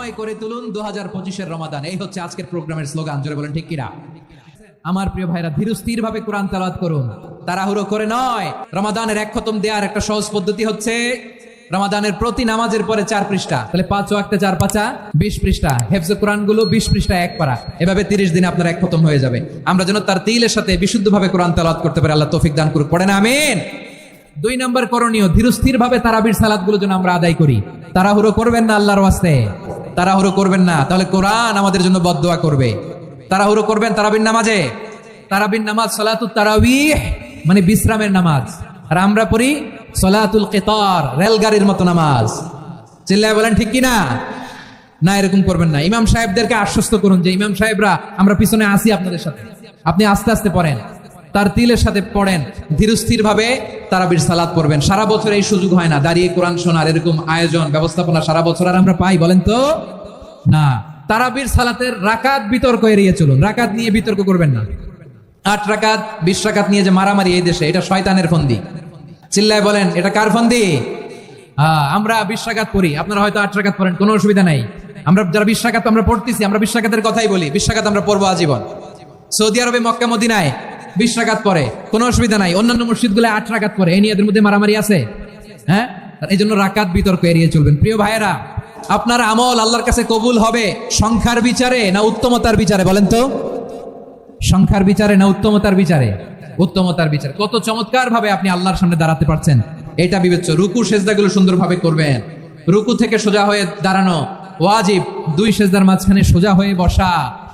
রহস্যময় করে তুলুন দু হাজার পঁচিশের রমাদান। এই হচ্ছে আজকের প্রোগ্রামের স্লোগান, জোরে বলেন, ঠিক কিনা? আমার প্রিয় ভাইরা ধীরস্থির ভাবে কোরআন তালাত করুন। তাড়াহুড়ো করে নয়, রমাদানের এক খতম দেওয়ার একটা সহজ পদ্ধতি হচ্ছে রমাদানের প্রতি নামাজের পরে চার পৃষ্ঠা। তাহলে পাঁচ ওয়াক্তে চার পাঁচা, বিশ পৃষ্ঠা। হেফজে কোরআনগুলো বিশ পৃষ্ঠা এক পারা এভাবে তিরিশ দিনে আপনার এক খতম হয়ে যাবে। আমরা যেন তার তিলের সাথে বিশুদ্ধভাবে কোরআন তালাত করতে পারি, আল্লাহ তৌফিক দান করুক। পড়ে না আমিন। দুই নম্বর করণীয় ধীরস্থির ভাবে তারাবির সালাদগুলো যেন আমরা আদায় করি। তাড়াহুড়ো করবেন না আল্লাহর ওয়াস্তে। তাড়াহুড়ো করবেন না। তাহলে কোরআন আমাদের জন্য বদদোয়া করবে। তাড়াহুড়ো করবেন তারাবির নামাজে? তারাবির নামাজ সলাতুল তারাবিহ মানে বিশ্রামের নামাজ। আর আমরা পড়ি সলাতুল কেতর, রেলগাড়ির মতো নামাজ। চিল্লায় বলেন, ঠিক কিনা? না, এরকম করবেন না। ইমাম সাহেবদেরকে আশ্বস্ত করুন যে, ইমাম সাহেবরা, আমরা পিছনে আসি আপনাদের সাথে। আপনি আস্তে আস্তে পড়েন। তার তিলের সাথে পড়েন। ধীরস্থির ভাবে তারাবির সালাদ পড়বেন। সারা বছর এই সুযোগ হয় না। দাঁড়িয়ে কোরআন শোনার এরকম আয়োজন ব্যবস্থাপনা সারা বছর আর আমরা পাই বলেন তো? না। তারাবির সালাতের রাকাত বিতর্ক এড়িয়ে চলুন। রাকাত নিয়ে বিতর্ক করবেন না। আট রাকাত বিশ রাকাত নিয়ে যে মারামারি এই দেশে এটা শয়তানের ফন্দি। চিল্লায় বলেন এটা কার ফন্দি? হ্যাঁ, আমরা বিশ রাকাত পড়ি। আপনারা হয়তো আট রাকাত পড়েন কোনো অসুবিধা নাই। আমরা যারা বিশ আমরা পড়তেছি আমরা বিশ কথাই বলি। বিশ আমরা পড়ব আজীবন। সৌদি আরবে মক্কা মদিনায় বিশ রাকাত পরে, কোনো অসুবিধা নাই। অন্যান্য মসজিদগুলো আট রাকাত পরে, এই নিয়ে মধ্যে মারামারি আছে? হ্যাঁ? এই জন্য রাকাত বিতর্ক এড়িয়ে চলবেন। প্রিয় ভাইয়েরা, আপনার আমল আল্লাহর কাছে কবুল হবে সংখ্যার বিচারে না উত্তমতার বিচারে? বলেন তো। সংখ্যার বিচারে না উত্তমতার বিচারে? উত্তমতার বিচারে। কত চমৎকার ভাবে আপনি আল্লাহর সামনে দাঁড়াতে পারছেন। এটা বিবেচ্য। রুকু, সেজদাগুলো সুন্দরভাবে করবেন। রুকু থেকে সোজা হয়ে দাঁড়ানো ওয়াজিব। দুই সেজদার মাঝখানে সোজা হয়ে বসা।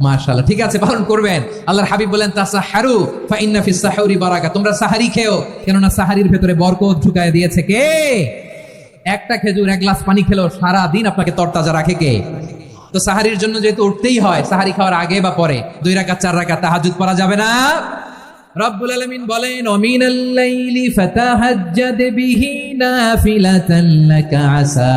মাশাআল্লাহ। ঠিক আছে, পালন করবেন। আল্লাহর হাবিব বলেন, তাসাহারু ফা ইন্না ফিস সাহুরি বারাকা। তোমরা সাহারি খেও, কেননা সাহারির ভেতরে বরকত ঢুকায় দিয়েছে কে? একটা খেজুর, এক গ্লাস পানি খেলেও সারা দিন আপনাকে তরতাজা রাখে কে? তো সাহারির জন্য যেহেতু উঠতেই হয়, সাহারি খাওয়ার আগে বা পরে, দুই রাকাত, চার রাকাত তাহাজুদ পড়া যাবে না। রব্বুল আলামিন বলেন ওমিনাল লাইলি ফাতাহাজ্জাদ বিহি নাফিলাতান লাকা আসা।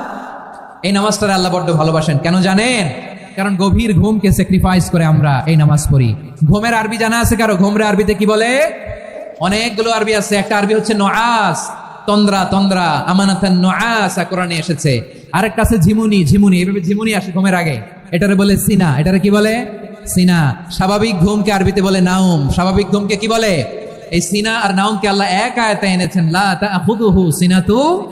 এই নামাজটা আল্লাহ বড্ড ভালোবাসেন। কেন জানেন? কারণ গভীর ঘুমকে স্যাক্রিফাইস করে আমরা এই নামাজ পড়ি। ঘুমের আরবি জানা আছে কারও? ঘুমরে আরবিতে কি বলে? অনেকগুলো আরবি আছে। একটা আরবি হচ্ছে নোয়াস। তন্দ্রা তন্দ্রা, আমানাতান নোয়াস কোরআনে এসেছে। আরেকটা আছে ঝিমুনি ঝিমুনি। এইভাবে ঝিমুনি আসে ঘুমের আগে। এটারে বলে সিনা। এটারে কি বলে? সিনা। স্বাভাবিক ঘুমকে আরবিতে বলে নাউম স্বাভাবিক ঘুমকে কি বলে? এই সিনা আর নাউমকে আল্লাহ এক আয়াতে এনেছেন, লা তা তাখুদুহু সিনাতু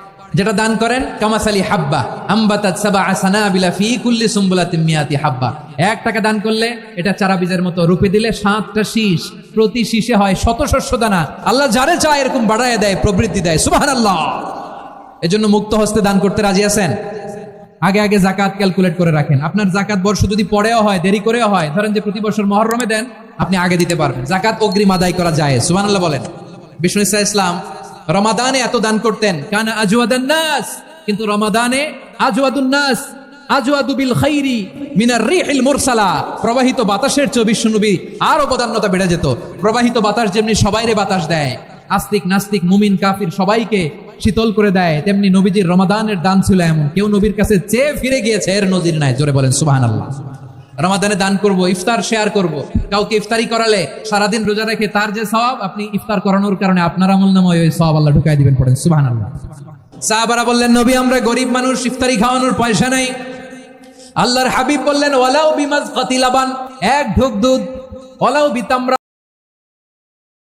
যেটা দান করেন, কামাসালি হাব্বা, আম্বাতাত সাবা সানাবিলা ফি কুল্লি সুম্বুলাতিন মিয়াতি হাব্বা। এক টাকা দান করলে এটা চারা বীজের মতো রূপে দিলে সাতটা শীষ, প্রতি শীষে হয় শত শস্য দানা। আল্লাহ যারে চায় এরকম বাড়ায় দেয়, প্রবৃত্তি দেয় সুবাহ আল্লাহ এজন্য মুক্ত হস্তে দান করতে রাজি আছেন? আগে আগে জাকাত ক্যালকুলেট করে রাখেন। আপনার জাকাত বর্ষ যদি পরেও হয়, দেরি করেও হয়, ধরেন যে প্রতি বছর মহরমে দেন, আপনি আগে দিতে পারবেন। জাকাত অগ্রিম আদায় করা যায়, সুবহানাল্লাহ বলেন। বিষ্ণু ইসলাম রমাদানে এত দান করতেন। কানা আজওয়াদান নাস, কিন্তু রমাদানে আজওয়াদুন নাস বিল মিনার প্রবাহিত বাতাসের বেড়ে যেত। প্রবাহিত বাতাস যেমনি সবাইরে বাতাস দেয়, আস্তিক নাস্তিক মুমিন কাফির সবাইকে শীতল করে দেয়, তেমনি নবীজির রমাদানের দান ছিল এমন। কেউ নবীর কাছে চেয়ে ফিরে গিয়েছে, এর নজির নাই। জোরে বলেন সুবাহান আল্লাহ রমাদানে দান করব, ইফতার শেয়ার করব। কাউকে ইফতারি করালে সারাদিন রোজা রেখে তার যে স্বভাব আপনি ইফতার করানোর কারণে আপনার আমল নামে ওই স্বভাব আল্লাহ ঢুকাই দিবেন পড়েন সুবাহান আল্লাহ সাহাবারা বললেন, নবী, আমরা গরিব মানুষ, ইফতারি খাওয়ানোর পয়সা নেই। আল্লাহর হাবিব বললেন ওলাও বিমাজ কাতিলাবান এক ঢুক দুধ ওলাও বিতামরা